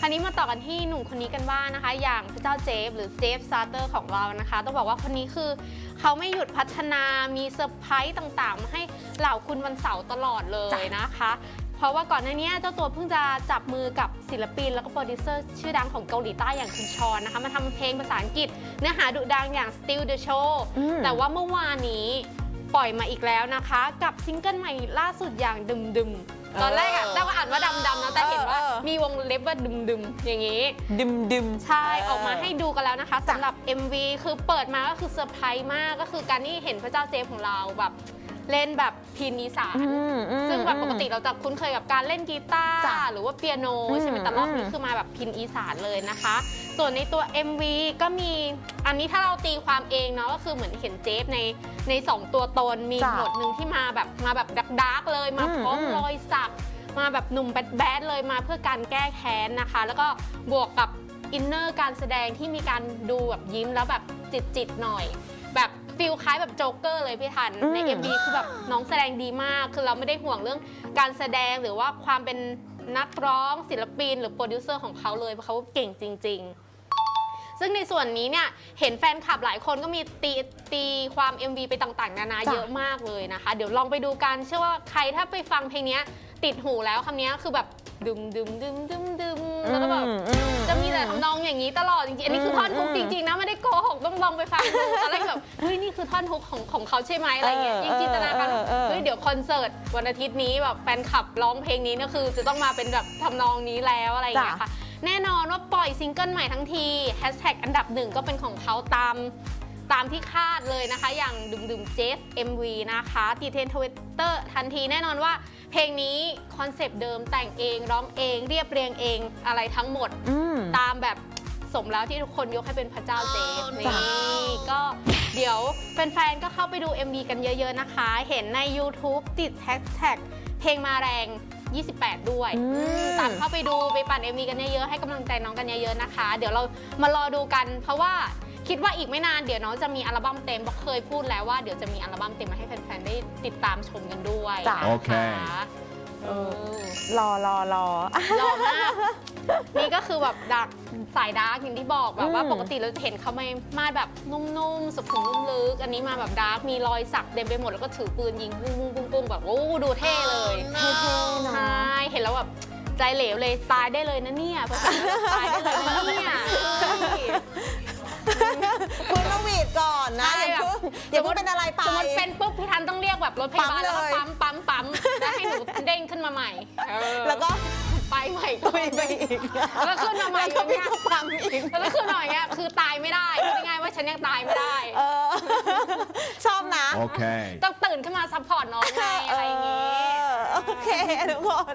คราวนี้มาต่อกันที่หนุ่มคนนี้กันบ้างนะคะ อย่างพระเจ้าเจฟหรือเจฟซาร์เตอร์ของเรานะคะ ต้องบอกว่าคนนี้คือเขาไม่หยุดพัฒนามีเซอร์ไพรส์ต่างๆ มาให้เหล่าคุณวันเสาร์ตลอดเลยนะคะ เพราะว่าก่อนหน้านี้เจ้าตัวเพิ่งจะจับมือกับศิลปิน แล้วก็โปรดิวเซอร์ชื่อดังของเกาหลีใต้อย่างคุณชอนนะคะมาทำเพลงภาษาอังกฤษ เนื้อหาดุดังอย่าง Still the Show อืมแต่ว่าเมื่อวานนี้ ปล่อยมาอีกแล้วนะคะ กับซิงเกิลใหม่ล่าสุดอย่างดึมดึมๆตอนแรกอะเราก็อ่านว่าดำดำๆนะแต่เห็นว่าเออเออมีวงเล็บว่าดึมดึมๆอย่างนี้ดิมดิมใช่ออกมาให้ดูกันแล้วนะคะสำหรับ MV คือเปิดมาก็คือเซอร์ไพรส์มากก็คือการที่เห็นพระเจ้าเจฟของเราแบบเล่นแบบพินอีสานซึ่งแบบปกติเราจะคุ้นเคยกับการเล่นกีตาร์จ้ะหรือว่าเปียโนอืมใช่ไหมแต่รอบนี้อืมคือมาแบบพินอีสานเลยนะคะ ส่วนในตัว MV ก็มีอันนี้ถ้าเราตีความเองเนาะก็คือเหมือนเห็นเจฟในใน 2 ตัวตนมีจ้ะบทหนึ่งที่มาแบบมาแบบดักดาร์กเลยมาอืมพร้อมอืม รอยสัก มาแบบหนุ่มแบดแบดเลยมาเพื่อการแก้แค้นนะคะ แล้วก็บวกกับอินเนอร์การแสดงที่มีการดูแบบยิ้มแล้วแบบจิตๆหน่อย แบบฟิลคล้ายแบบโจ๊กเกอร์เลยพี่ทัน อืม ใน MV คือแบบน้องแสดงดีมาก คือเราไม่ได้ห่วงเรื่องการแสดงหรือว่าความเป็นนักร้องศิลปิน หรือโปรดิวเซอร์ของเขาเลยเพราะเขาเก่งจริง ๆ ซึ่งในส่วนนี้เนี่ยเห็นแฟนคลับหลายคนก็มีตีตีความ MV ไปต่างๆ นานาจ้ะเยอะมากเลยนะคะ เดี๋ยวลองไปดูกันเชื่อว่าใครถ้าไปฟังเพลงเนี้ยติดหูแล้วคำนี้คือแบบดึมดึมดึมดึมดึมแล้วก็แบบอืมจะมีแต่ทำนองอย่างนี้ตลอดจริงๆ อันนี้คือท่อนฮุกอืมจริงๆนะไม่ได้โกหกต้องลองไปฟังดูตอนแรกแบบเฮ้ยนี่คือท่อนฮุกของของเขาใช่ไหมอะไรเงี้ยเออยิ่งจินตนาการเออเออเฮ้ยเดี๋ยวคอนเสิร์ตวันอาทิตย์นี้แบบแฟนคลับร้องเพลงนี้เนี่ยคือจะต้องมาเป็นแบบทำนองนี้แล้วอะไรอย่างเงี้ยค่ะ แน่นอนว่าปล่อยซิงเกิลใหม่ทั้งทีแฮชแท็กอันดับหนึ่งก็เป็นของเขาตามตามที่คาดเลยนะคะ อย่างดึมดึมเจฟ MV นะคะตีเทนทวิตเตอร์ทันทีแน่นอนว่า เพลงนี้คอนเซปต์เดิมแต่งเองร้องเองเรียบเรียงเองอะไรทั้งหมดอืมตามแบบสมแล้วที่ทุกคนยกให้เป็นพระเจ้าเจฟจ้ะนี่ก็เดี๋ยวแฟนๆ ก็เข้าไปดู MV กันเยอะๆนะคะ เห็นใน YouTube ติดแฮชแท็กเพลงมาแรง 28 ด้วยอืม ตามเข้าไปดูไปปั่น MV กันเยอะๆให้กำลังใจน้องกันเยอะๆนะคะ เดี๋ยวเรามารอดูกัน เพราะว่าคิดว่าอีกไม่นานเดี๋ยวน้องจะมีอัลบั้มเต็มเพราะเคยพูดแล้วว่าเดี๋ยวจะมีอัลบั้มเต็มมาให้แฟนๆได้ติดตามชมกันด้วยจ้ะนะคะโอเคเออ รอรอรอ หล่อมากนี่ก็คือแบบดักสายดาร์กอย่างที่บอกแบบว่าอืม ปกติเราจะเห็นเขาไม่มาแบบนุ่มๆสุขุมนุ่มลึก อันนี้มาแบบดาร์กมีรอยสักเต็มไปหมดแล้วก็ถือปืนยิงปุ้งปุ้งปุ้งปุ้งแบบโอ้ดูเท่เลยเท่ๆเนอะใช่เห็นแล้วแบบใจเหลวเลยตายได้เลยนะเนี่ยเพราะตายได้เลยนะเนี่ยเฮ้ยคุณมาหวีดก่อนนะ ใช่อย่าแบบเพิ่งอย่าเพิ่งเป็นอะไรไป สมมติเป็นปุ๊บพี่ทันต้องเรียกแบบรถพยาบาลปั๊มแล้วก็เลยปั๊มปั๊มปั๊ม งขึ้นมาใหม่เออแล้วก็ไปใหม่ตุยไปอีกแล้วขึ้นมาใหม่ แล้วก็อย่างเงี้มียกระปังอีก แล้วคือหน่อยเงี้ยคือตายไม่ได้พูดง่ายๆว่าฉันยังตายไม่ได้ เออ ชอบนะ Okay. ต้องตื่นขึ้นมาซัพพอร์ตน้องไงอะไรอย่างงี้ เออโอเคทุกคน